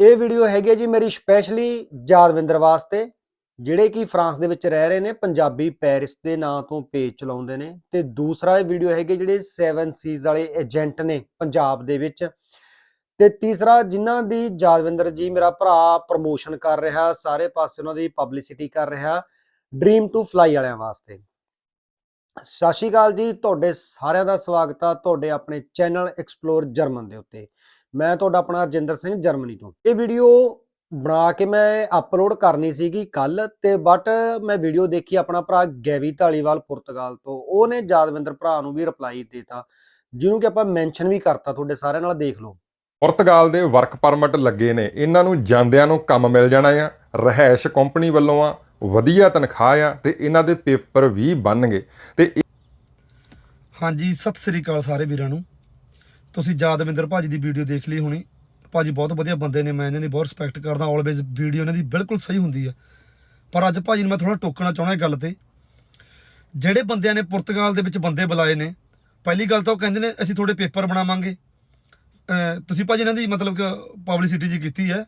ਇਹ ਵੀਡੀਓ ਹੈਗੀ ਹੈ ਜੀ ਮੇਰੀ ਸਪੈਸ਼ਲੀ ਯਾਦਵਿੰਦਰ ਵਾਸਤੇ, ਜਿਹੜੇ ਕਿ ਫਰਾਂਸ ਦੇ ਵਿੱਚ ਰਹਿ ਰਹੇ ਨੇ, ਪੰਜਾਬੀ ਪੈਰਿਸ ਦੇ ਨਾਂ ਤੋਂ ਪੇਜ ਚਲਾਉਂਦੇ ਨੇ ਤੇ ਦੂਸਰਾ ਇਹ ਵੀਡੀਓ ਹੈਗੀ ਜਿਹੜੇ 7 ਸੀਜ਼ ਵਾਲੇ ਏਜੰਟ ਨੇ ਪੰਜਾਬ ਦੇ ਵਿੱਚ ਤੇ ਤੀਸਰਾ ਜਿਨ੍ਹਾਂ ਦੀ ਯਾਦਵਿੰਦਰ ਜੀ ਮੇਰਾ ਭਰਾ ਪ੍ਰਮੋਸ਼ਨ ਕਰ ਰਿਹਾ, ਸਾਰੇ ਪਾਸੇ ਉਹਨਾਂ ਦੀ ਪਬਲਿਸਿਟੀ ਕਰ ਰਿਹਾ ਡ੍ਰੀਮ ਟੂ ਫਲਾਈ ਵਾਲਿਆਂ ਵਾਸਤੇ। ਸਤਿ ਸ਼੍ਰੀ ਅਕਾਲ ਜੀ, ਤੁਹਾਡੇ ਸਾਰਿਆਂ ਦਾ ਸਵਾਗਤ ਆ ਤੁਹਾਡੇ ਆਪਣੇ ਚੈਨਲ ਐਕਸਪਲੋਰ ਜਰਮਨ ਦੇ ਉੱਤੇ। ਮੈਂ ਤੁਹਾਡਾ ਆਪਣਾ ਰਜਿੰਦਰ ਸਿੰਘ ਜਰਮਨੀ ਤੋਂ। ਇਹ ਵੀਡੀਓ ਬਣਾ ਕੇ ਮੈਂ ਅਪਲੋਡ ਕਰਨੀ ਸੀਗੀ ਕੱਲ ਤੇ ਬਟ ਮੈਂ ਵੀਡੀਓ ਦੇਖੀ ਆਪਣਾ ਭਰਾ ਗੈਵੀ ਢਾਲੀਵਾਲ ਪੁਰਤਗਾਲ ਤੋਂ। ਉਹਨੇ ਜਾਦਵਿੰਦਰ ਭਰਾ ਨੂੰ ਵੀ ਰਿਪਲਾਈ ਦਿੱਤਾ ਜਿਹਨੂੰ ਕਿ ਆਪਾਂ ਮੈਂਸ਼ਨ ਵੀ ਕਰਤਾ ਤੁਹਾਡੇ ਸਾਰਿਆਂ ਨਾਲ ਦੇਖ ਲਓ। ਪੁਰਤਗਾਲ ਦੇ ਵਰਕ ਪਰਮਿਟ ਲੱਗੇ ਨੇ। ਇਹਨਾਂ ਨੂੰ ਜਾਂਦਿਆਂ ਨੂੰ ਕੰਮ ਮਿਲ ਜਾਣਾ ਆ ਰਹਿائش ਕੰਪਨੀ ਵੱਲੋਂ ਆ ਵਧੀਆ ਤਨਖਾਹ ਆ ਤੇ ਇਹਨਾਂ ਦੇ ਪੇਪਰ ਵੀ ਬਣਨਗੇ। ਤੇ ਹਾਂਜੀ ਸਤਿ ਸ੍ਰੀ ਅਕਾਲ ਸਾਰੇ ਵੀਰਾਂ ਨੂੰ। ਤੁਸੀਂ ਯਾਦਵਿੰਦਰ ਭਾਜੀ ਦੀ ਵੀਡੀਓ ਦੇਖ ਲਈ ਹੋਣੀ। ਭਾਜੀ ਬਹੁਤ ਵਧੀਆ ਬੰਦੇ ਨੇ, ਮੈਂ ਇਹਨਾਂ ਦੀ ਬਹੁਤ ਰਿਸਪੈਕਟ ਕਰਦਾ ਆਲਵੇਜ਼ ਵੀਡੀਓ ਇਹਨਾਂ ਦੀ ਬਿਲਕੁਲ ਸਹੀ ਹੁੰਦੀ ਹੈ ਪਰ ਅੱਜ ਭਾਜੀ ਨੂੰ ਮੈਂ ਥੋੜਾ ਟੋਕਣਾ ਚਾਹਣਾ ਇਹ ਗੱਲ ਤੇ। ਜਿਹੜੇ ਬੰਦਿਆਂ ਨੇ ਪੁਰਤਗਾਲ ਦੇ ਵਿੱਚ ਬੰਦੇ ਬੁਲਾਏ ਨੇ, ਪਹਿਲੀ ਗੱਲ ਤਾਂ ਉਹ ਕਹਿੰਦੇ ਨੇ, ਅਸੀਂ ਤੁਹਾਡੇ ਪੇਪਰ ਬਣਾਵਾਂਗੇ। ਅਹ ਤੁਸੀਂ ਭਾਜੀ ਇਹਨਾਂ ਦੀ ਮਤਲਬ ਕਿ ਪਬਲਿਸਿਟੀ ਜੀ ਕੀਤੀ ਹੈ।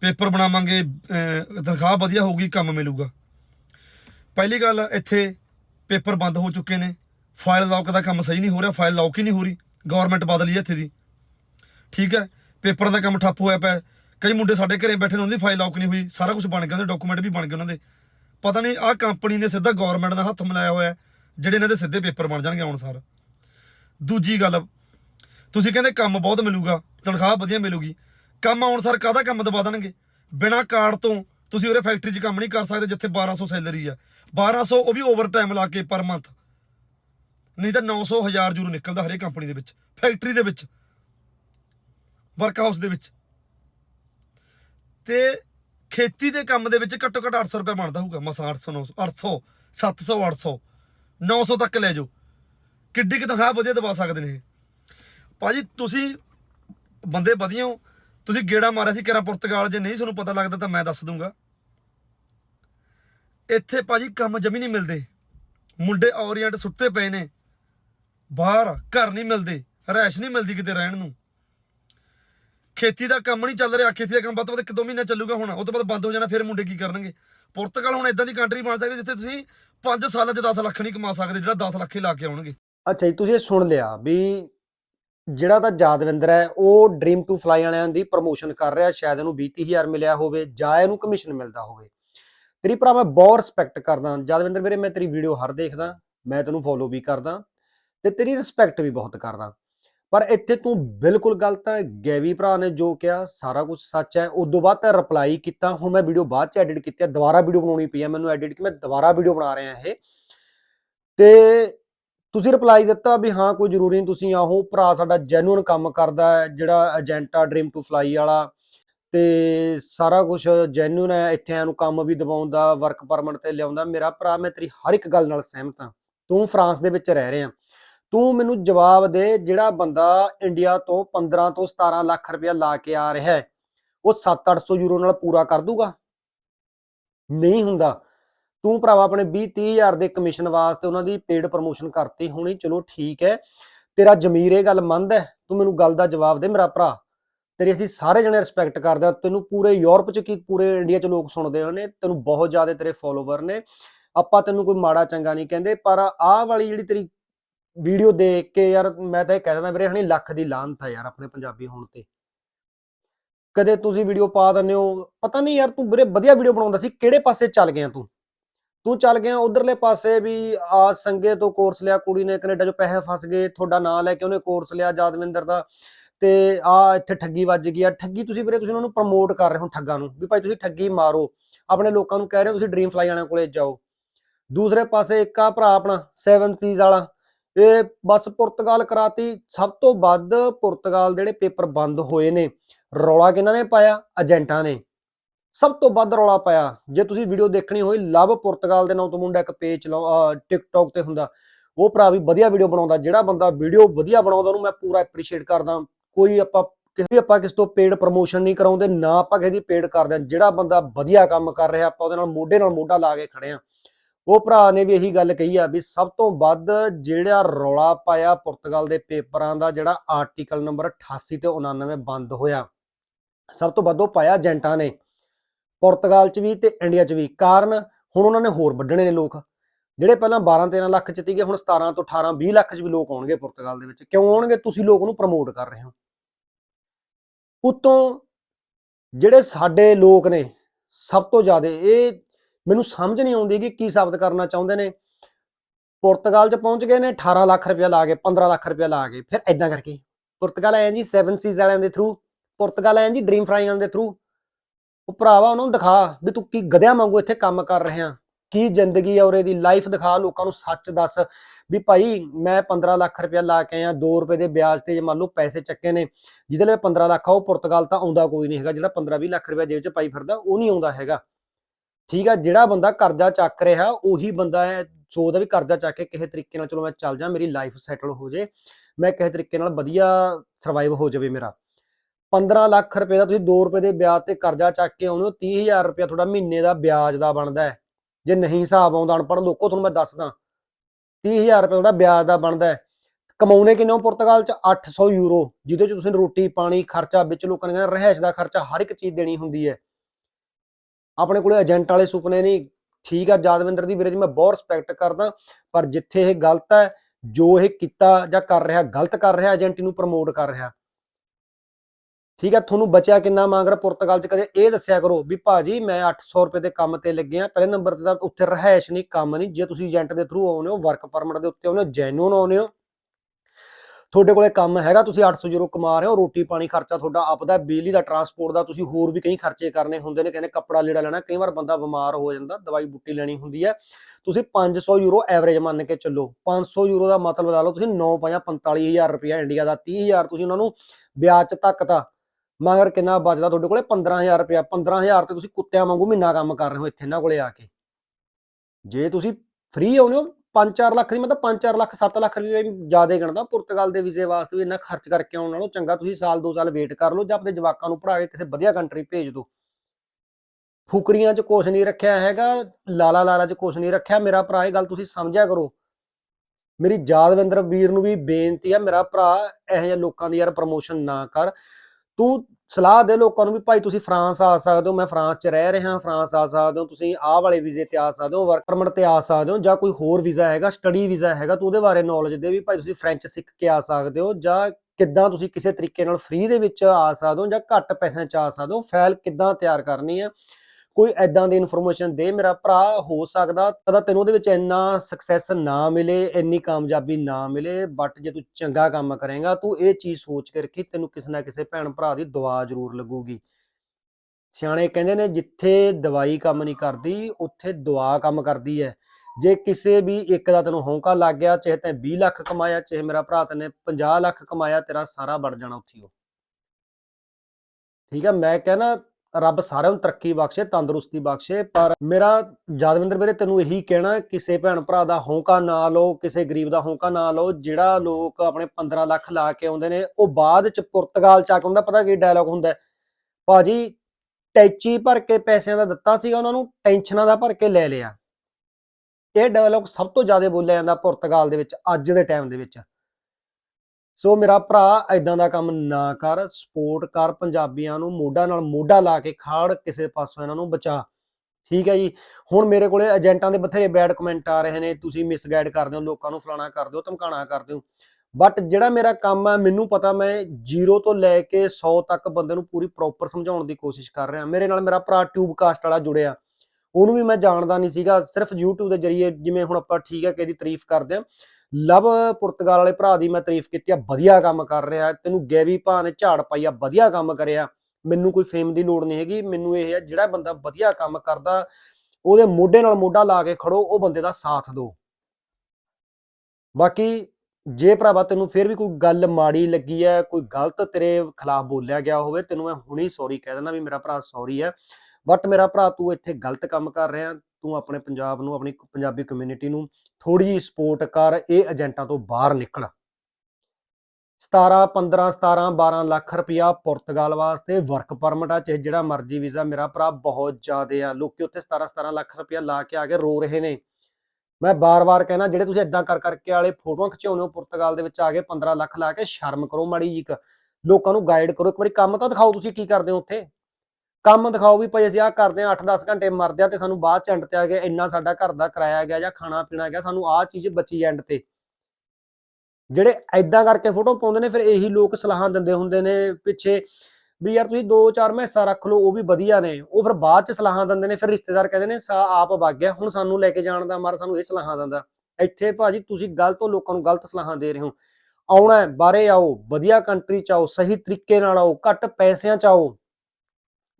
ਪੇਪਰ ਬਣਾਵਾਂਗੇ ਤਨਖਾਹ ਵਧੀਆ ਹੋਊਗੀ, ਕੰਮ ਮਿਲੂਗਾ। ਪਹਿਲੀ ਗੱਲ, ਇੱਥੇ ਪੇਪਰ ਬੰਦ ਹੋ ਚੁੱਕੇ ਨੇ। ਫਾਈਲ ਲੌਕ ਦਾ ਕੰਮ ਸਹੀ ਨਹੀਂ ਹੋ ਰਿਹਾ ਫਾਈਲ ਲੌਕ ਹੀ ਨਹੀਂ ਹੋ ਰਹੀ। ਗਵਰਨਮੈਂਟ ਬਦਲੀ ਹੈ ਇੱਥੇ ਦੀ। ਠੀਕ ਹੈ ਪੇਪਰ ਦਾ ਕੰਮ ਠੱਪ ਹੋਇਆ ਪਿਆ ਕਈ ਮੁੰਡੇ ਸਾਡੇ ਘਰੇ ਬੈਠੇ ਨੇ, ਉਹਦੀ ਫਾਈਲ ਲੌਕ ਨਹੀਂ ਹੋਈ। ਸਾਰਾ ਕੁਝ ਬਣ ਗਿਆ, ਉਹਦੇ ਡਾਕੂਮੈਂਟ ਵੀ ਬਣ ਗਏ ਉਹਨਾਂ ਦੇ। ਪਤਾ ਨਹੀਂ ਆਹ ਕੰਪਨੀ ਨੇ ਸਿੱਧਾ ਗਵਰਨਮੈਂਟ ਦਾ ਹੱਥ ਮਿਲਾਇਆ ਹੋਇਆ ਜਿਹੜੇ ਇਹਨਾਂ ਦੇ ਸਿੱਧੇ ਪੇਪਰ ਬਣ ਜਾਣਗੇ ਹੁਣ ਸਾਰ। ਦੂਜੀ ਗੱਲ, ਤੁਸੀਂ ਕਹਿੰਦੇ ਕੰਮ ਬਹੁਤ ਮਿਲੂਗਾ, ਤਨਖਾਹ ਵਧੀਆ ਮਿਲੂਗੀ। ਕੰਮ ਆਉਣ ਸਰ ਕਾਹਦਾ ਕੰਮ ਦਬਾ ਦੇਣਗੇ? ਬਿਨਾ ਕਾਰਡ ਤੋਂ ਤੁਸੀਂ ਉਹਰੇ ਫੈਕਟਰੀ 'ਚ ਕੰਮ ਨਹੀਂ ਕਰ ਸਕਦੇ, ਜਿੱਥੇ 1200 ਸੈਲਰੀ ਆ। 1200 ਉਹ ਵੀ ਓਵਰ ਟਾਈਮ ਲਾ ਕੇ ਪਰ ਮੰਥ ਨਹੀਂ ਤਾਂ 900 1000 ਜੂਰੋ ਨਿਕਲਦਾ ਹਰੇਕ ਕੰਪਨੀ ਦੇ ਵਿੱਚ, ਫੈਕਟਰੀ ਦੇ ਵਿੱਚ ਵਰਕ ਹਾਊਸ ਦੇ ਵਿੱਚ। ਤੇ ਖੇਤੀ ਦੇ ਕੰਮ ਦੇ ਵਿੱਚ ਘੱਟੋ ਘੱਟ 800 ਰੁਪਏ ਬਣਦਾ ਹੋਊਗਾ, ਮਸਾਂ 800 900 800 700 800 900 ਤੱਕ ਲੈ ਜਾਓ। ਕਿੱਡੀ ਕਿ ਤਨਖਾਹ ਵਧੀਆ ਦਵਾ ਸਕਦੇ ਨੇ ਇਹ। ਭਾਜੀ, ਤੁਸੀਂ ਬੰਦੇ ਵਧੀਆ ਹੋ, ਤੁਸੀਂ ਗੇੜਾ ਮਾਰਿਆ ਸੀ ਕਿਹੜਾ ਪੁਰਤਗਾਲ, ਜੇ ਨਹੀਂ ਤੁਹਾਨੂੰ ਪਤਾ ਲੱਗਦਾ ਤਾਂ ਮੈਂ ਦੱਸ ਦੂੰਗਾ ਇੱਥੇ ਭਾਜੀ ਕੰਮ ਜਮੀ ਨਹੀਂ ਮਿਲਦੇ। ਮੁੰਡੇ ਔਰੀਐਂਟ ਸੁੱਤੇ ਪਏ ਨੇ। ਬਾਹਰ ਘਰ ਨਹੀਂ ਮਿਲਦੇ ਰਹਿਸ਼ ਨਹੀਂ ਮਿਲਦੀ ਕਿਤੇ ਰਹਿਣ ਨੂੰ। ਖੇਤੀ ਦਾ ਕੰਮ ਨਹੀਂ ਚੱਲ ਰਿਹਾ, ਖੇਤੀ ਦਾ ਕੰਮ ਵੱਧ ਤੋਂ ਵੱਧ ਇੱਕ ਦੋ ਮਹੀਨੇ ਚੱਲੂਗਾ ਹੁਣ, ਉਹ ਤੋਂ ਬਾਅਦ ਬੰਦ ਹੋ ਜਾਣਾ, ਫਿਰ ਮੁੰਡੇ ਕੀ ਕਰਨਗੇ? ਪੁਰਤਗਾਲ ਹੁਣ ਇਦਾਂ ਦੀ ਕੰਟਰੀ ਬਣ ਸਕਦੀ ਜਿੱਥੇ ਤੁਸੀਂ 5 ਸਾਲਾਂ 'ਚ 10 ਲੱਖ ਨਹੀਂ ਕਮਾ ਸਕਦੇ, ਜਿਹੜਾ 10 ਲੱਖ ਹੀ ਲਾ ਕੇ ਆਉਣਗੇ। ਅੱਛਾ ਜੀ, ਤੁਸੀਂ ਇਹ ਸੁਣ ਲਿਆ ਵੀ ਜਿਹੜਾ ਤਾਂ ਯਾਦਵਿੰਦਰ ਹੈ, ਉਹ ਡ੍ਰੀਮ ਟੂ ਫਲਾਈ ਵਾਲਿਆਂ ਦੀ ਪ੍ਰੋਮੋਸ਼ਨ ਕਰ ਰਿਹਾ, ਸ਼ਾਇਦ ਇਹਨੂੰ 20000 ਮਿਲਿਆ ਹੋਵੇ, ਜਾਂ ਇਹਨੂੰ ਕਮਿਸ਼ਨ ਮਿਲਦਾ ਹੋਵੇ। ਤੇਰੀ ਭਰਾ ਮੈਂ ਬਹੁਤ ਰਿਸਪੈਕਟ ਕਰਦਾ। ਯਾਦਵਿੰਦਰ ਵੀਰੇ, ਮੈਂ ਤੇਰੀ ਵੀਡੀਓ ਹਰ ਦੇਖਦਾ, ਮੈਂ ਤੈਨੂੰ ਫੋਲੋ ਵੀ ਕਰਦਾ। ਤੇ ਤੇਰੀ ਰਿਸਪੈਕਟ ਵੀ ਬਹੁਤ ਕਰਦਾ। ਪਰ ਇੱਥੇ ਤੂੰ ਬਿਲਕੁਲ ਗਲਤ ਹੈ। ਗੈਵੀ ਭਰਾ ਨੇ ਜੋ ਕਿਹਾ, ਸਾਰਾ ਕੁਝ ਸੱਚ ਹੈ। ਉਦੋਂ ਬਾਅਦ ਤਾਂ ਰਿਪਲਾਈ ਕੀਤਾ। ਹੁਣ ਮੈਂ ਵੀਡੀਓ ਬਾਅਦ ਚ ਐਡਿਟ ਕੀਤੀ ਹੈ ਦੁਬਾਰਾ ਵੀਡੀਓ ਬਣਾਉਣੀ ਪਈ ਹੈ ਮੈਨੂੰ ਐਡਿਟ ਕਿ ਮੈਂ ਦੁਬਾਰਾ ਵੀਡੀਓ ਬਣਾ ਰਿਹਾ ਇਹ। ਤੇ ਤੁਸੀਂ ਰਿਪਲਾਈ ਦਿੱਤਾ ਵੀ ਹਾਂ, ਕੋਈ ਜ਼ਰੂਰੀ ਨਹੀਂ, ਤੁਸੀਂ ਆਹੋ। ਭਰਾ ਸਾਡਾ ਜੈਨੂਇਨ ਕੰਮ ਕਰਦਾ ਹੈ। ਜਿਹੜਾ ਏਜੰਟ ਆ ਡ੍ਰੀਮ ਟੂ ਫਲਾਈ ਵਾਲਾ। ਤੇ ਸਾਰਾ ਕੁਝ ਜੈਨੂਇਨ ਹੈ। ਇੱਥੇ ਇਹਨੂੰ ਕੰਮ ਵੀ ਦਿਵਾਉਂਦਾ ਵਰਕ ਪਰਮਿਟ ਤੇ ਲਿਆਉਂਦਾ। ਮੇਰਾ ਭਰਾ, ਮੈਂ ਤੇਰੀ ਹਰ ਇੱਕ ਗੱਲ ਨਾਲ ਸਹਿਮਤ ਹਾਂ। ਤੂੰ ਫਰਾਂਸ ਦੇ ਵਿੱਚ ਰਹਿ ਰਿਹਾ। ਤੂੰ ਮੈਨੂੰ ਜਵਾਬ ਦੇ ਜਿਹੜਾ ਬੰਦਾ ਇੰਡੀਆ ਤੋਂ 15 ਤੋਂ 17 ਲੱਖ ਰੁਪਇਆ ਲਾ ਕੇ ਆ ਰਿਹਾ ਹੈ, ਉਹ 7-800 ਯੂਰੋ ਨਾਲ ਪੂਰਾ ਕਰ ਦੂਗਾ? ਨਹੀਂ ਹੁੰਦਾ। ਤੂੰ ਭਰਾਵਾ ਆਪਣੇ 20 30000 ਦੇ ਕਮਿਸ਼ਨ ਵਾਸਤੇ ਉਹਨਾਂ ਦੀ ਪੇਡ ਪ੍ਰੋਮੋਸ਼ਨ ਕਰਤੀ ਹੋਣੀ, ਚਲੋ ਠੀਕ ਹੈ। ਤੇਰਾ ਜ਼ਮੀਰ ਇਹ ਗੱਲ ਮੰਨਦਾ ਤੂੰ ਮੈਨੂੰ ਗੱਲ ਦਾ ਜਵਾਬ ਦੇ ਮੇਰਾ ਭਰਾ। ਤੇਰੀ ਅਸੀਂ ਸਾਰੇ ਜਣੇ ਰਿਸਪੈਕਟ ਕਰਦੇ ਹਾਂ, ਤੈਨੂੰ ਪੂਰੇ ਯੂਰਪ ਚ ਕੀ, ਪੂਰੇ ਇੰਡੀਆ ਚ ਲੋਕ ਸੁਣਦੇ ਹੋ ਨੇ ਤੈਨੂੰ ਬਹੁਤ ਜ਼ਿਆਦਾ ਤੇਰੇ ਫੋਲੋਵਰ ਨੇ। ਆਪਾਂ ਤੈਨੂੰ ਕੋਈ ਮਾੜਾ ਚੰਗਾ ਨਹੀਂ ਕਹਿੰਦੇ, ਪਰ ਆਹ ਵਾਲੀ ਜਿਹੜੀ ਤੇਰੀ ਵੀਡੀਓ ਦੇਖ ਕੇ ਯਾਰ ਮੈਂ ਤਾਂ ਇਹ ਕਹਿ ਦਿੰਦਾ ਵੀਰੇ, ਹਣੀ ਲੱਖ ਦੀ ਲਾਹਨਤ ਆ ਯਾਰ ਆਪਣੇ ਪੰਜਾਬੀ ਹੋਣ ਤੇ। ਕਦੇ ਤੁਸੀਂ ਵੀਡੀਓ ਪਾ ਦਿੰਦੇ ਹੋ, ਪਤਾ ਨਹੀਂ ਯਾਰ ਤੂੰ ਵੀਰੇ ਵਧੀਆ ਵੀਡੀਓ ਬਣਾਉਂਦਾ ਸੀ, ਕਿਹੜੇ ਪਾਸੇ ਚੱਲ ਗਿਆ ਤੂੰ? ਤੂੰ ਚੱਲ ਗਿਆ ਉਧਰਲੇ ਪਾਸੇ ਵੀ ਆ ਸੰਗੇ ਤੋਂ ਕੋਰਸ ਲਿਆ, ਕੁੜੀ ਨੇ ਕੈਨੇਡਾ 'ਚ ਪੈਸੇ ਫਸ ਗਏ, ਤੁਹਾਡਾ ਨਾਂ ਲੈ ਕੇ ਉਹਨੇ ਕੋਰਸ ਲਿਆ ਜਾਦਵਿੰਦਰ ਦਾ। ਤੇ ਆ ਇੱਥੇ ਠੱਗੀ ਵੱਜ ਗਈ ਆ, ਠੱਗੀ ਤੁਸੀਂ ਵੀਰੇ, ਤੁਸੀਂ ਉਹਨਾਂ ਨੂੰ ਪ੍ਰਮੋਟ ਕਰ ਰਹੇ ਹੋ ਠੱਗਾਂ ਨੂੰ, ਵੀ ਭਾਈ ਤੁਸੀਂ ਠੱਗੀ ਮਾਰੋ, ਆਪਣੇ ਲੋਕਾਂ ਨੂੰ ਕਹਿ ਰਹੇ ਹੋ ਤੁਸੀਂ ਡ੍ਰੀਮ ਫਲਾਈ ਵਾਲਿਆਂ ਕੋਲੇ ਜਾਓ। ਦੂਸਰੇ ਪਾਸੇ ਇੱਕ ਆ ਭਰਾ ਆਪਣਾ 7 ਸੀਜ਼ ਵਾਲਾ ਇਹ ਬਸ ਪੁਰਤਗਾਲ ਕਰਾਤੀ। ਸਭ ਤੋਂ ਵੱਧ ਪੁਰਤਗਾਲ ਜਿਹੜੇ ਪੇਪਰ ਬੰਦ ਹੋਏ ਨੇ, ਰੌਲਾ ਕਿਹਨਾਂ ਨੇ ਪਾਇਆ? ਏਜੰਟਾਂ ਨੇ। ਸਭ ਤੋਂ ਵੱਧ ਰੌਲਾ ਪਾਇਆ। ਜੇ ਤੁਸੀਂ ਵੀਡੀਓ ਦੇਖਣੀ ਹੋਈ, ਲਵ ਪੁਰਤਗਾਲ ਦੇ ਨਾਂ ਤੋਂ ਮੁੰਡਾ ਇੱਕ ਪੇਜ ਚਲਾਉ ਟਿਕਟੌਕ ਤੇ ਹੁੰਦਾ। ਉਹ ਭਰਾ ਵੀ ਵਧੀਆ ਵੀਡੀਓ ਬਣਾਉਂਦਾ। ਜਿਹੜਾ ਬੰਦਾ ਵੀਡੀਓ ਵਧੀਆ ਬਣਾਉਂਦਾ, ਉਹਨੂੰ ਮੈਂ ਪੂਰਾ ਐਪਰੀਸ਼ੀਏਟ ਕਰਦਾ। ਕੋਈ ਆਪਾਂ ਕਿਸੇ ਵੀ ਆਪਾਂ ਕਿਸ ਤੋਂ ਪੇਡ ਪ੍ਰੋਮੋਸ਼ਨ ਨਹੀਂ ਕਰਾਉਂਦੇ, ਨਾ ਆਪਾਂ ਕਿਸੇ ਦੀ ਪੇਡ ਕਰਦੇ ਹਾਂ। ਜਿਹੜਾ ਬੰਦਾ ਵਧੀਆ ਕੰਮ ਕਰ ਰਿਹਾ, ਆਪਾਂ ਉਹਦੇ ਨਾਲ ਮੋਢੇ ਨਾਲ ਮੋਢਾ ਲਾ ਕੇ ਖੜੇ ਆ ਉਹ ਭਰਾ ਨੇ ਵੀ ਇਹੀ ਗੱਲ ਕਹੀ ਆ ਵੀ ਸਭ ਤੋਂ ਵੱਧ ਜਿਹੜਾ ਰੌਲਾ ਪਾਇਆ ਪੁਰਤਗਾਲ ਦੇ ਪੇਪਰਾਂ ਦਾ, ਜਿਹੜਾ ਆਰਟੀਕਲ ਨੰਬਰ 88 ਤੇ 99 ਬੰਦ ਹੋਇਆ, ਸਭ ਤੋਂ ਵੱਧ ਉਹ ਪਾਇਆ ਏਜੰਟਾਂ ਨੇ, ਪੁਰਤਗਾਲ 'ਚ ਵੀ ਤੇ ਇੰਡੀਆ 'ਚ ਵੀ। ਕਾਰਨ ਹੁਣ ਉਹਨਾਂ ਨੇ ਹੋਰ ਵੱਢਣੇ ਨੇ ਲੋਕ, ਜਿਹੜੇ ਪਹਿਲਾਂ 12 13 ਲੱਖ 'ਚ ਸੀਗੇ, ਹੁਣ 17 ਤੋਂ 18 20 ਲੱਖ 'ਚ ਵੀ ਲੋਕ ਆਉਣਗੇ ਪੁਰਤਗਾਲ ਦੇ ਵਿੱਚ। ਕਿਉਂ ਆਉਣਗੇ? ਤੁਸੀਂ ਲੋਕ ਉਹਨੂੰ ਪ੍ਰਮੋਟ ਕਰ ਰਹੇ ਹੋ। ਉਤੋਂ ਜਿਹੜੇ ਸਾਡੇ ਲੋਕ ਨੇ, ਸਭ ਤੋਂ ਜ਼ਿਆਦਾ, ਇਹ ਮੈਨੂੰ ਸਮਝ ਨਹੀਂ ਆਉਂਦੀ ਕਿ ਕੀ ਸਾਬਤ ਕਰਨਾ ਚਾਹੁੰਦੇ ਨੇ। ਪੁਰਤਗਾਲ 'ਚ ਪਹੁੰਚ ਗਏ ਨੇ 18 ਲੱਖ ਰੁਪਇਆ ਲਾ ਕੇ 15 ਲੱਖ ਰੁਪਇਆ ਲਾ ਕੇ, ਫਿਰ ਐਦਾਂ ਕਰਕੇ। ਪੁਰਤਗਾਲ ਆਇਆ ਜੀ 7 ਸੀਜ਼ ਵਾਲਿਆਂ ਦੇ ਥਰੂ ਪੁਰਤਗਾਲ ਆਇਆ ਜੀ ਡ੍ਰੀਮ ਫਰਾਈ ਵਾਲਿਆਂ ਦੇ ਥਰੂ ਉਹ ਭਰਾਵਾ ਉਹਨਾਂ ਨੂੰ ਦਿਖਾ ਵੀ ਤੂੰ ਕੀ ਗਧਿਆ ਵਾਂਗੂ ਇੱਥੇ ਕੰਮ ਕਰ ਰਿਹਾ। ਕੀ ਜ਼ਿੰਦਗੀ ਆ ਉਰੇ ਦੀ ਲਾਈਫ ਦਿਖਾ, ਲੋਕਾਂ ਨੂੰ ਸੱਚ ਦੱਸ। ਵੀ ਭਾਈ ਮੈਂ 15 ਲੱਖ ਰੁਪਇਆ ਲਾ ਕੇ ਆਇਆ 2 ਰੁਪਏ ਦੇ ਵਿਆਜ ਤੇ ਜੇ ਮੰਨ ਲਓ ਪੈਸੇ ਚੱਕੇ ਨੇ, ਜਿਹਦੇ ਲਈ 15 ਲੱਖ ਆ, ਉਹ ਪੁਰਤਗਾਲ ਤਾਂ ਆਉਂਦਾ ਕੋਈ ਨਹੀਂ ਹੈਗਾ, ਜਿਹੜਾ 15 20 ਲੱਖ ਰੁਪਇਆ ਜੇਬ 'ਚ ਪਾਈ ਫਿਰਦਾ, ਉਹ ਨਹੀਂ ਆਉਂਦਾ ਹੈਗਾ। ਠੀਕ ਹੈ ਜਿਹੜਾ ਬੰਦਾ ਕਰਜ਼ਾ ਚੱਕ ਰਿਹਾ, ਉਹੀ ਬੰਦਾ ਹੈ, ਸੋਚਦਾ ਵੀ ਕਰਜ਼ਾ ਚੱਕ ਕੇ ਕਿਸੇ ਤਰੀਕੇ ਨਾਲ ਚਲੋ ਮੈਂ ਚੱਲ ਜਾ, ਮੇਰੀ ਲਾਈਫ ਸੈਟਲ ਹੋ ਜੇ, ਮੈਂ ਕਿਸੇ ਤਰੀਕੇ ਨਾਲ ਵਧੀਆ ਸਰਵਾਈਵ ਹੋ ਜਾਵੇ ਮੇਰਾ। 15 ਲੱਖ ਰੁਪਏ ਦਾ ਤੁਸੀਂ 2 ਰੁਪਏ ਦੇ ਵਿਆਜ ਤੇ ਕਰਜ਼ਾ ਚੱਕ ਕੇ ਆਉਂਦੇ ਹੋ 30000 ਰੁਪਏ ਤੁਹਾਡਾ ਮਹੀਨੇ ਦਾ ਵਿਆਜ ਦਾ ਬਣਦਾ ਹੈ। ਜੇ ਨਹੀਂ ਹਿਸਾਬ ਆਉਂਦਾ ਅਨਪੜ੍ਹ ਲੋਕੋ, ਤੁਹਾਨੂੰ ਮੈਂ ਦੱਸਦਾ 30000 ਰੁਪਏ ਤੁਹਾਡਾ ਵਿਆਜ ਦਾ ਬਣਦਾ ਹੈ। ਕਮਾਉਣੇ ਕਿੰਨੇ ਹੋ? ਪੁਰਤਗਾਲ ਚ 800 ਯੂਰੋ, ਜਿਹਦੇ ਚ ਤੁਸੀਂ ਰੋਟੀ, ਪਾਣੀ, ਖਰਚਾ ਵਿੱਚ ਲੋਕਾਂ ਨੇ ਰਹਿائش ਦਾ ਖਰਚਾ ਹਰ ਇੱਕ ਚੀਜ਼ ਦੇਣੀ ਹੁੰਦੀ ਹੈ। ਆਪਣੇ ਕੋਲੇ ਏਜੰਟ ਵਾਲੇ ਸੁਪਨੇ ਨਹੀਂ। ਠੀਕ ਆ, ਜਾਦਵਿੰਦਰ ਦੀ ਵੀਰੇ ਜੀ ਮੈਂ ਬਹੁਤ ਰਿਸਪੈਕਟ ਕਰਦਾ, ਪਰ ਜਿੱਥੇ ਇਹ ਗਲਤ ਹੈ, ਜੋ ਇਹ ਕੀਤਾ ਜਾਂ ਕਰ ਰਿਹਾ, ਗਲਤ ਕਰ ਰਿਹਾ ਏਜੰਟ ਨੂੰ ਪ੍ਰਮੋਟ ਕਰ ਰਿਹਾ। ਠੀਕ ਹੈ ਤੁਹਾਨੂੰ ਬਚਿਆ ਕਿੰਨਾ ਮੰਗ ਰਿਹਾ ਪੁਰਤਗਾਲ 'ਚ ਕਦੇ ਇਹ ਦੱਸਿਆ ਕਰੋ ਵੀ ਭਾਜੀ ਮੈਂ 800 ਰੁਪਏ ਦੇ ਕੰਮ ਤੇ ਲੱਗਿਆ ਪਹਿਲੇ ਨੰਬਰ ਤੇ ਤਾਂ ਉੱਥੇ ਰਹਿائش ਨਹੀਂ, ਕੰਮ ਨਹੀਂ। ਜੇ ਤੁਸੀਂ ਏਜੰਟ ਦੇ ਥਰੂ ਆਉਨੇ ਹੋ ਵਰਕ ਪਰਮਿਟ ਦੇ ਉੱਤੇ ਆਉਨੇ ਹੋ ਜੈਨੂਨ ਆਉਨੇ ਹੋ ਤੁਹਾਡੇ ਕੋਲੇ ਕੰਮ ਹੈਗਾ, ਤੁਸੀਂ 800 ਯੂਰੋ ਕਮਾ ਰਹੇ ਹੋ, ਰੋਟੀ ਪਾਣੀ ਖਰਚਾ ਤੁਹਾਡਾ ਆਪਦਾ, ਬਿਜਲੀ ਦਾ, ਟਰਾਂਸਪੋਰਟ ਦਾ, ਤੁਸੀਂ ਹੋਰ ਵੀ ਕਈ ਖਰਚੇ ਕਰਨੇ ਹੁੰਦੇ ਨੇ, ਕਹਿੰਦੇ ਕੱਪੜਾ ਲੀੜਾ ਲੈਣਾ, ਕਈ ਵਾਰ ਬੰਦਾ ਬਿਮਾਰ ਹੋ ਜਾਂਦਾ, ਦਵਾਈ ਬੁੱਟੀ ਲੈਣੀ ਹੁੰਦੀ ਹੈ। ਤੁਸੀਂ 500 ਯੂਰੋ ਐਵਰੇਜ ਮੰਨ ਕੇ ਚੱਲੋ 500 ਯੂਰੋ ਦਾ ਮਤਲਬ ਲਾ ਲਓ, ਤੁਸੀਂ 9 ਪੰਜਾ 45000 ਰੁਪਇਆ ਇੰਡੀਆ ਦਾ 30000 ਤੁਸੀਂ ਉਹਨਾਂ ਨੂੰ ਵਿਆਜ ਚ ਧੱਕਤਾ, ਮਗਰ ਕਿੰਨਾ ਬਚਦਾ ਤੁਹਾਡੇ ਕੋਲੇ? 15000 ਰੁਪਇਆ 15000 ਤੇ ਤੁਸੀਂ ਕੁੱਤਿਆਂ ਵਾਂਗੂ ਮਹੀਨਾ ਕੰਮ ਕਰ ਰਹੇ ਹੋ ਇੱਥੇ ਇਹਨਾਂ ਕੋਲੇ ਆ ਕੇ। ਜੇ ਤੁਸੀਂ ਫ੍ਰੀ ਆਉਂਦੇ ਹੋ 5-4 ਲੱਖ ਦੀ ਮਤਲਬ 5-4 ਲੱਖ 7 ਲੱਖ ਰੁਪਏ ਜ਼ਿਆਦਾ ਗਣਦਾ। ਪੁਰਤਗਾਲ ਦੇ ਵੀਜ਼ੇ ਵਾਸਤੇ ਵੀ ਇੰਨਾ ਖਰਚ ਕਰਕੇ ਆਉਣ ਨਾਲੋਂ ਚੰਗਾ, ਤੁਸੀਂ ਸਾਲ 2 ਸਾਲ ਵੇਟ ਕਰ ਲਓ ਜਾਂ ਆਪਣੇ ਜਵਾਕਾਂ ਨੂੰ ਪੜ੍ਹਾ ਕੇ ਕਿਸੇ ਵਧੀਆ ਕੰਟਰੀ ਭੇਜ ਦਿਓ। ਫੁਕਰੀਆਂ 'ਚ ਕੁਛ ਨਹੀਂ ਰੱਖਿਆ ਹੈਗਾ ਲਾਲਾ ਲਾਲਾ 'ਚ ਕੁਛ ਨਹੀਂ ਰੱਖਿਆ। ਮੇਰਾ ਭਰਾ, ਇਹ ਗੱਲ ਤੁਸੀਂ ਸਮਝਿਆ ਕਰੋ। ਮੇਰੀ ਯਾਦਵਿੰਦਰ ਵੀਰ ਨੂੰ ਵੀ ਬੇਨਤੀ ਆ, ਮੇਰਾ ਭਰਾ ਇਹੋ ਜਿਹੇ ਲੋਕਾਂ ਦੀ ਯਾਰ ਪ੍ਰਮੋਸ਼ਨ ਨਾ ਕਰ। ਤੂੰ ਸਲਾਹ ਦੇ ਲੋਕਾਂ ਨੂੰ ਵੀ ਭਾਈ ਤੁਸੀਂ ਫਰਾਂਸ ਆ ਸਕਦੇ ਹੋ, ਮੈਂ ਫਰਾਂਸ 'ਚ ਰਹਿ ਰਿਹਾ, ਫਰਾਂਸ ਆ ਸਕਦੇ ਹੋ, ਤੁਸੀਂ ਆਹ ਵਾਲੇ ਵੀਜ਼ੇ ਤੇ ਆ ਸਕਦੇ ਹੋ ਵਰਕ ਪਰਮਿਟ ਤੇ ਆ ਸਕਦੇ ਹੋ ਜਾਂ ਕੋਈ ਹੋਰ ਵੀਜ਼ਾ ਹੈਗਾ ਸਟੱਡੀ ਵੀਜ਼ਾ ਹੈਗਾ, ਤਾਂ ਉਹਦੇ ਬਾਰੇ ਨੌਲੇਜ ਦੇ ਵੀ ਭਾਈ ਤੁਸੀਂ ਫ੍ਰੈਂਚ ਸਿੱਖ ਕੇ ਆ ਸਕਦੇ ਹੋ ਜਾਂ ਕਿੱਦਾਂ ਤੁਸੀਂ ਕਿਸੇ ਤਰੀਕੇ ਨਾਲ ਫ੍ਰੀ ਦੇ ਵਿੱਚ ਆ ਸਕਦੇ ਹੋ ਜਾਂ ਘੱਟ ਪੈਸਿਆਂ 'ਚ ਆ ਸਕਦੇ ਹੋ ਫਾਈਲ ਕਿੱਦਾਂ ਤਿਆਰ ਕਰਨੀ ਹੈ ਕੋਈ ਐਦਾਂ ਦੀ ਇਨਫੋਰਮੇਸ਼ਨ ਦੇ ਮੇਰਾ ਭਰਾ ਹੋ ਸਕਦਾ ਤਾਂ ਤੈਨੂੰ ਉਹਦੇ ਵਿੱਚ ਇੰਨਾ ਸਕਸੈਸ ਨਾ ਮਿਲੇ, ਇੰਨੀ ਕਾਮਯਾਬੀ ਨਾ ਮਿਲੇ ਬਟ ਜੇ ਤੂੰ ਚੰਗਾ ਕੰਮ ਕਰੇਗਾ, ਤੂੰ ਇਹ ਚੀਜ਼ ਸੋਚ ਕੇ ਰੱਖੀ, ਤੈਨੂੰ ਕਿਸੇ ਨਾ ਕਿਸੇ ਭੈਣ ਭਰਾ ਦੀ ਦੁਆ ਜ਼ਰੂਰ ਲੱਗੂਗੀ। ਸਿਆਣੇ ਕਹਿੰਦੇ ਨੇ, ਜਿੱਥੇ ਦਵਾਈ ਕੰਮ ਨਹੀਂ ਕਰਦੀ, ਉੱਥੇ ਦੁਆ ਕੰਮ ਕਰਦੀ ਹੈ ਜੇ ਕਿਸੇ ਵੀ ਇੱਕ ਦਾ ਤੈਨੂੰ ਹੌਂਕਾ ਲੱਗ ਗਿਆ, ਚਾਹੇ ਤੈਂ 20 ਲੱਖ ਕਮਾਇਆ, ਚਾਹੇ ਮੇਰਾ ਭਰਾ ਤੈਨੇ 50 ਲੱਖ ਕਮਾਇਆ, ਤੇਰਾ ਸਾਰਾ ਵੜ ਜਾਣਾ ਉੱਥੇ ਉਹ। ਠੀਕ ਹੈ ਮੈਂ ਕਹਿੰਦਾ ਰੱਬ ਸਾਰਿਆਂ ਨੂੰ ਤਰੱਕੀ ਬਖਸ਼ੇ, ਤੰਦਰੁਸਤੀ ਬਖਸ਼ੇ, ਪਰ ਮੇਰਾ ਯਾਦਵਿੰਦਰ ਵੀਰੇ ਤੈਨੂੰ ਇਹੀ ਕਹਿਣਾ, ਕਿਸੇ ਭੈਣ ਭਰਾ ਦਾ ਹੌਂਕਾ ਨਾ ਲਓ, ਕਿਸੇ ਗਰੀਬ ਦਾ ਹੌਂਕਾ ਨਾ ਲਓ, ਜਿਹੜਾ ਲੋਕ ਆਪਣੇ 15 ਲੱਖ ਲਾ ਕੇ ਆਉਂਦੇ ਨੇ, ਉਹ ਬਾਅਦ ਚ ਪੁਰਤਗਾਲ ਚ ਆ ਕੇ ਹੁੰਦਾ ਪਤਾ ਕੀ ਡਾਇਲੌਗ ਹੁੰਦਾ ਭਾਜੀ ਟੈਚੀ ਭਰ ਕੇ ਪੈਸਿਆਂ ਦਾ ਦਿੱਤਾ ਸੀਗਾ ਉਹਨਾਂ ਨੂੰ ਟੈਨਸ਼ਨਾਂ ਦਾ ਭਰ ਕੇ ਲੈ ਲਿਆ। ਇਹ ਡਾਇਲੌਗ ਸਭ ਤੋਂ ਜ਼ਿਆਦਾ ਬੋਲਿਆ ਜਾਂਦਾ ਪੁਰਤਗਾਲ ਦੇ ਵਿੱਚ, ਅੱਜ ਦੇ ਟਾਈਮ ਦੇ ਵਿੱਚ। ਸੋ ਮੇਰਾ ਭਰਾ ਐਦਾਂ ਦਾ ਕੰਮ ਨਾ ਕਰ ਸਪੋਰਟ ਕਰ ਪੰਜਾਬੀਆਂ ਨੂੰ, ਮੋਢਾ ਨਾਲ ਮੋਢਾ ਲਾ ਕੇ ਖਾੜ, ਕਿਸੇ ਪਾਸੋਂ ਇਹਨਾਂ ਨੂੰ ਬਚਾ। ਠੀਕ ਹੈ ਜੀ? ਹੁਣ ਮੇਰੇ ਕੋਲੇ ਏਜੰਟਾਂ ਦੇ ਬਥੇਰੇ ਬੈਡ ਕਮੈਂਟ ਆ ਰਹੇ ਨੇ, ਤੁਸੀਂ ਮਿਸਗਾਈਡ ਕਰਦੇ ਹੋ, ਲੋਕਾਂ ਨੂੰ ਫਲਾਣਾ ਕਰਦੇ ਹੋ, ਧਮਕਾਣਾ ਕਰਦੇ ਹੋ। ਬਟ ਜਿਹੜਾ ਮੇਰਾ ਕੰਮ ਆ ਮੈਨੂੰ ਪਤਾ ਮੈਂ ਜ਼ੀਰੋ ਤੋਂ ਲੈ ਕੇ 100 ਤੱਕ ਬੰਦੇ ਨੂੰ ਪੂਰੀ ਪ੍ਰੋਪਰ ਸਮਝਾਉਣ ਦੀ ਕੋਸ਼ਿਸ਼ ਕਰ ਰਿਹਾ। ਮੇਰੇ ਨਾਲ ਮੇਰਾ ਭਰਾ ਟਿਊਬ ਕਾਸਟ ਵਾਲਾ ਜੁੜਿਆ। ਉਹਨੂੰ ਵੀ ਮੈਂ ਜਾਣਦਾ ਨਹੀਂ ਸੀਗਾ, ਸਿਰਫ YouTube ਦੇ ਜਰੀਏ ਜਿਵੇਂ ਹੁਣ ਆਪਾਂ ਠੀਕ ਹੈ ਕਿ ਇਹਦੀ ਤਾਰੀਫ ਕਰਦੇ ਆ ਲਵ ਪੁਰਤਗਾਲ ਵਾਲੇ ਭਰਾ ਦੀ ਮੈਂ ਤਾਰੀਫ ਕੀਤੀ ਆ, ਵਧੀਆ ਕੰਮ ਕਰ ਰਿਹਾ, ਤੈਨੂੰ ਗੈਵੀ ਭਾ ਨੇ ਝਾੜ ਪਾਈ ਆ, ਵਧੀਆ ਕੰਮ ਕਰਿਆ। ਮੈਨੂੰ ਕੋਈ ਫੇਮ ਦੀ ਲੋੜ ਨਹੀਂ ਹੈਗੀ, ਮੈਨੂੰ ਇਹ ਹੈ, ਜਿਹੜਾ ਬੰਦਾ ਵਧੀਆ ਕੰਮ ਕਰਦਾ, ਉਹਦੇ ਮੋਢੇ ਨਾਲ ਮੋਢਾ ਲਾ ਕੇ ਖੜੋ, ਉਹ ਬੰਦੇ ਦਾ ਸਾਥ ਦਿਓ। ਬਾਕੀ ਜੇ ਭਰਾਵਾ ਤੈਨੂੰ ਫਿਰ ਵੀ ਕੋਈ ਗੱਲ ਮਾੜੀ ਲੱਗੀ ਹੈ ਕੋਈ ਗਲਤ ਤੇਰੇ ਖਿਲਾਫ ਬੋਲਿਆ ਗਿਆ ਹੋਵੇ, ਤੈਨੂੰ ਮੈਂ ਹੁਣੇ ਸੌਰੀ ਕਹਿ ਦਿੰਦਾ ਵੀ ਮੇਰਾ ਭਰਾ ਸੌਰੀ ਹੈ ਬਟ ਮੇਰਾ ਭਰਾ ਤੂੰ ਇੱਥੇ ਗਲਤ ਕੰਮ ਕਰ ਰਿਹਾ ਤੂੰ ਆਪਣੇ ਪੰਜਾਬ ਨੂੰ, ਆਪਣੀ ਪੰਜਾਬੀ ਕਮਿਊਨਿਟੀ ਨੂੰ ਥੋੜੀ ਜਿਹੀ ਸਪੋਰਟ ਕਰ, ਇਹ ਏਜੰਟਾਂ ਤੋਂ ਬਾਹਰ ਨਿਕਲ। 17 15 17 12 ਲੱਖ ਰੁਪਇਆ ਪੁਰਤਗਾਲ ਵਾਸਤੇ ਵਰਕ ਪਰਮਿਟ ਆ, ਚਾਹੇ ਜਿਹੜਾ ਮਰਜ਼ੀ ਵੀਜ਼ਾ ਮੇਰਾ ਭਰਾ ਬਹੁਤ ਜ਼ਿਆਦੇ ਆ। ਲੋਕੀ ਉੱਥੇ 17 17 ਲੱਖ ਰੁਪਇਆ ਲਾ ਕੇ ਆ ਕੇ ਰੋ ਰਹੇ ਨੇ। ਮੈਂ ਬਾਰ-ਬਾਰ ਕਹਿਣਾ, ਜਿਹੜੇ ਤੁਸੀਂ ਇਦਾਂ ਕਰ, ਕਰਕੇ ਵਾਲੇ ਫੋਟੋਆਂ ਖਿਚਾਉਂਦੇ ਹੋ ਪੁਰਤਗਾਲ ਦੇ ਵਿੱਚ ਆ ਕੇ 15 ਲੱਖ ਲਾ ਕੇ, ਸ਼ਰਮ ਕਰੋ ਮਾੜੀ ਜੀ ਲੋਕਾਂ ਨੂੰ ਗਾਈਡ ਕਰੋ, ਇੱਕ ਵਾਰੀ ਕੰਮ ਤਾਂ ਦਿਖਾਓ ਤੁਸੀਂ ਕੀ ਕਰਦੇ ਹੋ ਉੱਥੇ। ਕੰਮ ਦਿਖਾਓ ਵੀ ਭਾਈ ਅਸੀਂ ਆਹ ਕਰਦੇ ਹਾਂ 8-10 ਘੰਟੇ ਮਰਦੇ ਆ ਤੇ ਸਾਨੂੰ ਬਾਅਦ ਚ ਐਂਡ ਤੇ ਆ ਗਿਆ, ਇੰਨਾ ਸਾਡਾ ਘਰ ਦਾ ਕਿਰਾਇਆ ਗਿਆ ਜਾਂ ਖਾਣਾ ਪੀਣਾ ਗਿਆ, ਸਾਨੂੰ ਆਹ ਚੀਜ਼ ਬਚੀ ਐਂਡ ਤੇ। ਜਿਹੜੇ ਐਦਾਂ ਕਰਕੇ ਫੋਟੋ ਪਾਉਂਦੇ ਨੇ, ਫਿਰ ਇਹੀ ਲੋਕ ਸਲਾਹਾਂ ਦਿੰਦੇ ਹੁੰਦੇ ਨੇ ਪਿੱਛੇ ਵੀ ਯਾਰ ਤੁਸੀਂ 2-4 ਮੈਸਾਂ ਰੱਖ ਲਓ, ਉਹ ਵੀ ਵਧੀਆ ਨੇ। ਉਹ ਫਿਰ ਬਾਅਦ ਚ ਸਲਾਹਾਂ ਦਿੰਦੇ ਨੇ, ਫਿਰ ਰਿਸ਼ਤੇਦਾਰ ਕਹਿੰਦੇ ਨੇ, ਸਾ ਆਪ ਵਗ ਗਿਆ, ਹੁਣ ਸਾਨੂੰ ਲੈ ਕੇ ਜਾਣ ਦਾ ਮਾਰ, ਸਾਨੂੰ ਇਹ ਸਲਾਹਾਂ ਦਿੰਦਾ। ਇੱਥੇ ਭਾਜੀ ਤੁਸੀਂ ਗਲਤ ਲੋਕਾਂ ਨੂੰ ਗਲਤ ਸਲਾਹਾਂ ਦੇ ਰਹੇ ਹੋ। ਆਉਣਾ ਹੈ, ਬਾਹਰੇ ਆਓ, ਵਧੀਆ ਕੰਟਰੀ ਚ ਆਓ, ਸਹੀ ਤਰੀਕੇ ਨਾਲ ਆਓ, ਘੱਟ ਪੈਸਿਆਂ ਚ ਆਓ।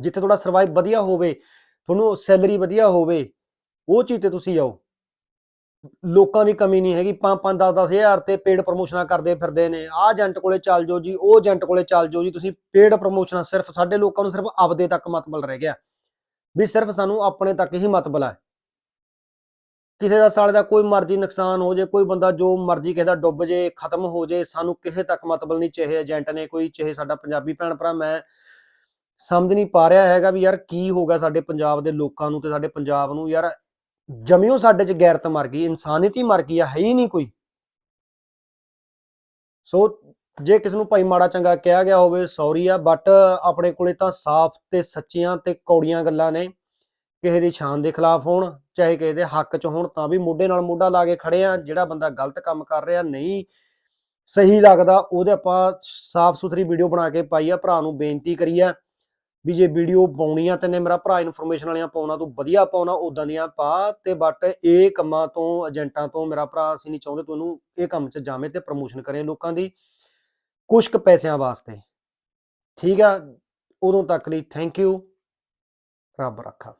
ਜਿੱਥੇ ਤੁਹਾਡਾ ਸਰਵਾਈਵ ਵਧੀਆ ਹੋਵੇ, ਤੁਹਾਨੂੰ ਸੈਲਰੀ ਵਧੀਆ ਹੋਵੇ, ਉਹ ਚੀਜ਼ ਤੇ ਤੁਸੀਂ ਆਓ। ਲੋਕਾਂ ਦੀ ਕਮੀ ਨਹੀਂ ਹੈਗੀ 5-5 10-10 ਹਜ਼ਾਰ ਤੇ ਪੇਡ ਪ੍ਰਮੋਸ਼ਨਾਂ ਕਰਦੇ ਫਿਰਦੇ ਨੇ। ਆਹ ਏਜੰਟ ਕੋਲੇ ਚੱਲ ਜਾਓ ਜੀ, ਉਹ ਏਜੰਟ ਕੋਲੇ ਚੱਲ ਜਾਓ ਜੀ, ਤੁਸੀਂ ਪੇਡ ਪ੍ਰਮੋਸ਼ਨਾਂ ਸਿਰਫ ਸਾਡੇ ਲੋਕਾਂ ਨੂੰ ਸਿਰਫ ਆਪਦੇ ਤੱਕ ਮਤਬਲ ਰਹਿ ਗਿਆ। ਵੀ ਸਿਰਫ ਸਾਨੂੰ ਆਪਣੇ ਤੱਕ ਹੀ ਮਤਬਲ ਹੈ। ਕਿਸੇ ਦਾ ਸਾਲ ਦਾ ਕੋਈ ਮਰਜ਼ੀ ਨੁਕਸਾਨ ਹੋ ਜੇ, ਕੋਈ ਬੰਦਾ ਜੋ ਮਰਜ਼ੀ ਕਿਸੇ ਦਾ ਡੁੱਬ ਜੇ, ਖਤਮ ਹੋ ਜੇ, ਸਾਨੂੰ ਕਿਸੇ ਤੱਕ ਮਤਬਲ ਨਹੀਂ, ਚਾਹੇ ਏਜੰਟ ਨੇ, ਕੋਈ, ਚਾਹੇ ਸਾਡਾ ਪੰਜਾਬੀ ਭੈਣ ਭਰਾ, ਮੈਂ ਸਮਝ ਨਹੀਂ ਪਾ ਰਿਹਾ ਹੈਗਾ ਵੀ ਯਾਰ ਕੀ ਹੋ ਗਿਆ ਸਾਡੇ ਪੰਜਾਬ ਦੇ ਲੋਕਾਂ ਨੂੰ ਤੇ ਸਾਡੇ ਪੰਜਾਬ ਨੂੰ। ਯਾਰ ਜਮਿਓ ਸਾਡੇ ਚ ਗੈਰਤ ਮਰ ਗਈ, ਇਨਸਾਨੀਅਤ ਹੀ ਮਰ ਗਈ ਆ, ਹੈ ਹੀ ਨਹੀਂ ਕੋਈ। ਸੋ ਜੇ ਕਿਸ ਨੂੰ ਭਾਈ ਮਾੜਾ ਚੰਗਾ ਕਿਹਾ ਗਿਆ ਹੋਵੇ ਸੌਰੀ ਆ ਬਟ ਆਪਣੇ ਕੋਲੇ ਤਾਂ ਸਾਫ਼ ਤੇ ਸੱਚੀਆਂ ਤੇ ਕੌੜੀਆਂ ਗੱਲਾਂ ਨੇ। ਕਿਸੇ ਦੀ ਸ਼ਾਨ ਦੇ ਖਿਲਾਫ ਹੋਣ, ਚਾਹੇ ਕਿਸੇ ਦੇ ਹੱਕ 'ਚ ਹੋਣ, ਤਾਂ ਵੀ ਮੋਢੇ ਨਾਲ ਮੋਢਾ ਲਾ ਕੇ ਖੜੇ ਆ। ਜਿਹੜਾ ਬੰਦਾ ਗਲਤ ਕੰਮ ਕਰ ਰਿਹਾ, ਨਹੀਂ ਸਹੀ ਲੱਗਦਾ, ਉਹਦੇ ਆਪਾਂ ਸਾਫ਼ ਸੁਥਰੀ ਵੀਡੀਓ ਬਣਾ ਕੇ ਪਾਈ ਆ, ਭਰਾ ਨੂੰ ਬੇਨਤੀ ਕਰੀ ਆ। ਵੀ ਜੇ ਵੀਡੀਓ ਪਾਉਣੀ ਆ ਤੈਨੇ ਮੇਰਾ ਭਰਾ ਇਨਫੋਰਮੇਸ਼ਨ ਵਾਲੀਆਂ ਪਾਉਣਾ ਤੂੰ ਵਧੀਆ ਪਾਉਣਾ ਉਦਾਂ ਦੀਆਂ ਪਾ ਤੇ ਬਟ ਇਹ ਕੰਮਾਂ ਤੋਂ ਏਜੰਟਾਂ ਤੋਂ ਮੇਰਾ ਭਰਾ ਅਸੀਂ ਨਹੀਂ ਚਾਹੁੰਦੇ ਤੈਨੂੰ ਇਹ ਕੰਮ 'ਚ ਜਾਵੇਂ ਤੇ ਪ੍ਰਮੋਸ਼ਨ ਕਰੇ ਲੋਕਾਂ ਦੀ ਕੁਝ ਕੁ ਪੈਸਿਆਂ ਵਾਸਤੇ। ਠੀਕ ਆ? ਉਦੋਂ ਤੱਕ ਲਈ ਥੈਂਕ ਯੂ ਰੱਬ ਰੱਖਾ।